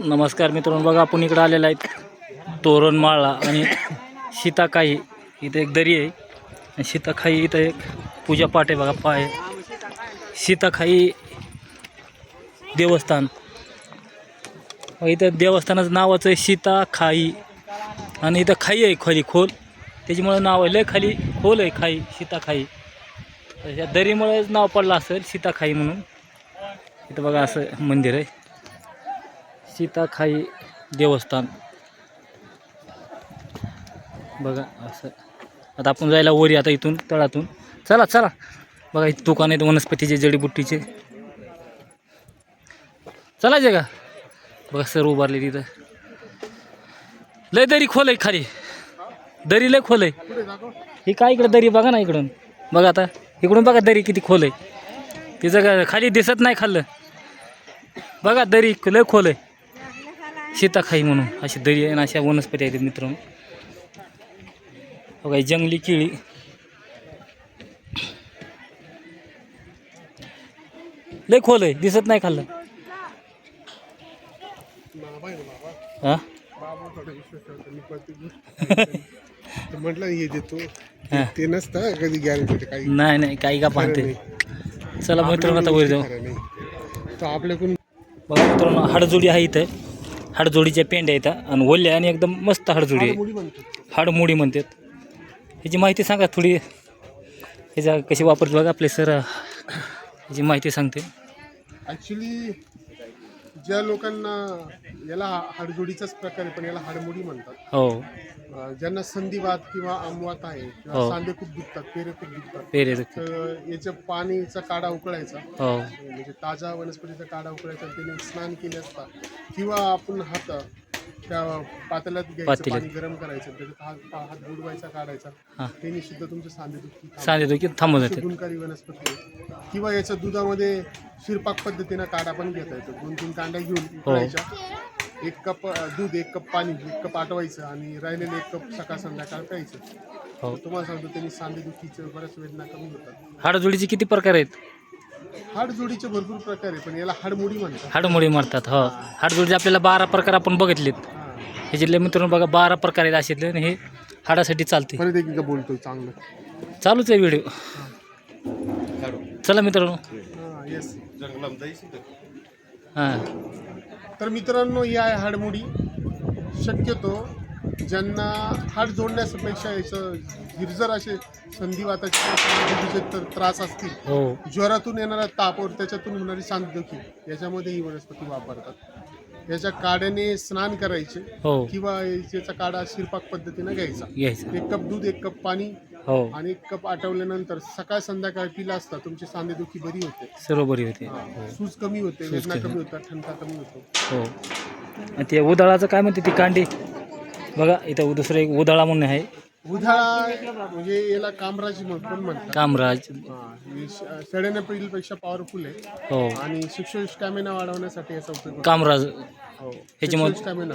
नमस्कार मित्रांनो बघा आपण इकडं आलेला आहेत. तोरणमाळा आणि सीताकाई इथं एक दरी आहे. आणि सीताखाई इथं एक पूजा पाठ आहे बघा पाय. सीताखाई देवस्थान. इथं देवस्थानाचं नावाचं आहे सीताखाई आणि इथं खाई आहे खाली खोल. त्याच्यामुळं नाव आहे लय खाली खोल आहे खाई सीताखाई त्या दरीमुळेच नाव पडलं असेल सीताखाई म्हणून. इथं बघा असं मंदिर आहे. सीताखाई देवस्थान. बघा असं. आता आपण जायला वरी आता इथून तळातून. चला चला. बघा इथे दुकान आहेत वनस्पतीचे जडीबुट्टीचे. चला जे का बघा सर उभारले तिथं. लय दरी खोल आहे खाली. दरी लय खोल आहे. ही काय इकडं दरी? बघा ना इकडून. बघा आता. इकडून बघा दरी किती खोल आहे. तिचं का खाली दिसत नाही खाल्लं. बघा दरी लय खोल आहे. सीताखाई म्हणून अशी दरी आहे आणि अशा वनस्पती आहेत मित्रांनो. बघा जंगली केळी. लय खोल आहे दिसत नाही खाल्लं. हा? म्हटलं हे देतो. ते नसतं कधी गॅरंटी काही. नाही नाही काही का पाहते चला मित्रांनो आता वर जाऊ. आपल्याकडून बघा मित्रांनो हाडजोडी आहे इथं. हाडजोडीच्या पेंड्या येतात आणि ओल्या आणि एकदम मस्त हाडजोडी आहे. हाडमोडी म्हणतात. ह्याची माहिती सांगा थोडी. ह्याचा कशी वापरते बघा आपले सर. ह्याची माहिती सांगते. ॲक्च्युली ज्या लोकांना याला हाडजोडीचाच प्रकार आहे पण याला हाडमुडी म्हणतात. हो. अं, ज्यांना संधिवात किंवा आमवात आहे किंवा हो. सांधे खूप दुखतात पेरे खूप दुखतात. पेरे तर याच्या पाणीचा काढा उकळायचा. हो. म्हणजे ताजा वनस्पतीचा काढा उकळायचा त्याने स्नान केले असता किंवा आपण हात त्या पातेल्यात घ्यायचं पातेल्यात. पाणी गरम करायचं त्याच्यात हात हात बुडवायचा काढायचा. हां. त्यांनी सुद्धा तुमचे सांधे दुखी. सांगतो की थांबून जाते गुणकारी वनस्पती आहे. किंवा याच्या दुधामध्ये शिरपाक पद्धतीनं काढा पण घेता येतो. दोन तीन कांड्या घेऊन उकळायच्या. एक कप दूध एक कप पाणी एक कप आटवायचं आणि राहिलेलं एक कप सकाळ संध्याकाळ प्यायचं. हो. तुम्हाला सांगतो त्यांनी सांधे दुखीचं बऱ्याच वेदना कमी होतात. हाडजोडीचे किती प्रकार आहेत? हाडजोडीचे भरपूर प्रकार आहे पण याला हाडमुडी म्हणतात. हाडमोडी मारतात हो. हाडजोडीचे आपल्याला बारा प्रकार आपण बघितलेत. हा. ह्याच्यातले मित्रांनो बघा बारा प्रकार आहेत असेतले आणि हे हाडासाठी चालते. परत एकदा बोलतोय चांगलं. चालूच आहे व्हिडिओ. चला मित्रांनो. हा येस हां. तर मित्रांनो ही आहे हाडमुडी. शक्यतो ज्यांना हाड जोडण्यापेक्षा याचं हिरजर असे संधिवाताचे तर त्रास असतील हो. ज्वरातून येणारा ताप और त्याच्यातून होणारी सांधदुखी याच्यामध्ये ही वनस्पती वापरतात. याच्या काड्याने स्नान करायचे हो. किंवा याचा काढा शिरपाक पद्धतीने घ्यायचं. एक कप दूध एक कप पाणी हो. आणि एक कप आटवल्यानंतर सकाळ संध्याकाळ पिला असता तुमची सांधेदुखी बरी होते. सर्व बरी होते. हा. हो. सूज कमी होते सूज वेदना कमी. कमी होतात ठणका कमी होतो. हो. आणि ते उदाळाचं काय म्हणते ती कांडी? बघा इथं दुसरं एक उदाळा म्हणून आहे. उधाळा म्हणजे याला कामराजी म्हण- पण म्हणतात? कामराज. पेक्षा पॉवरफुल आहे. हो. आणि शिक्षण स्टॅमिना वाढवण्यासाठी याचा उपयोग होतो. कामराज. हो. स्टॅमिना.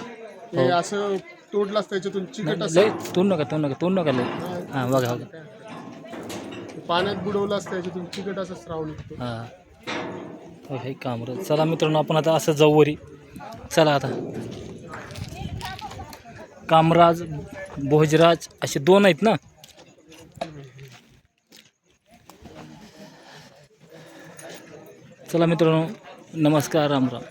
हे असं तोडलं असतं त्याच्यातून चिकट लय असं तोंड नका तोंड नका तोंड नका लय. हां बघा बघा. पाण्यात बुडवलं असतं त्याच्यातून चिकट असं स्राव निघतो हां. हो हे कामराज चला मित्रांनो आपण आता असं जाऊ वरी. चला आता. कामराज भोजराज असे दोन आहेत ना? चला मित्रांनो नमस्कार राम राम.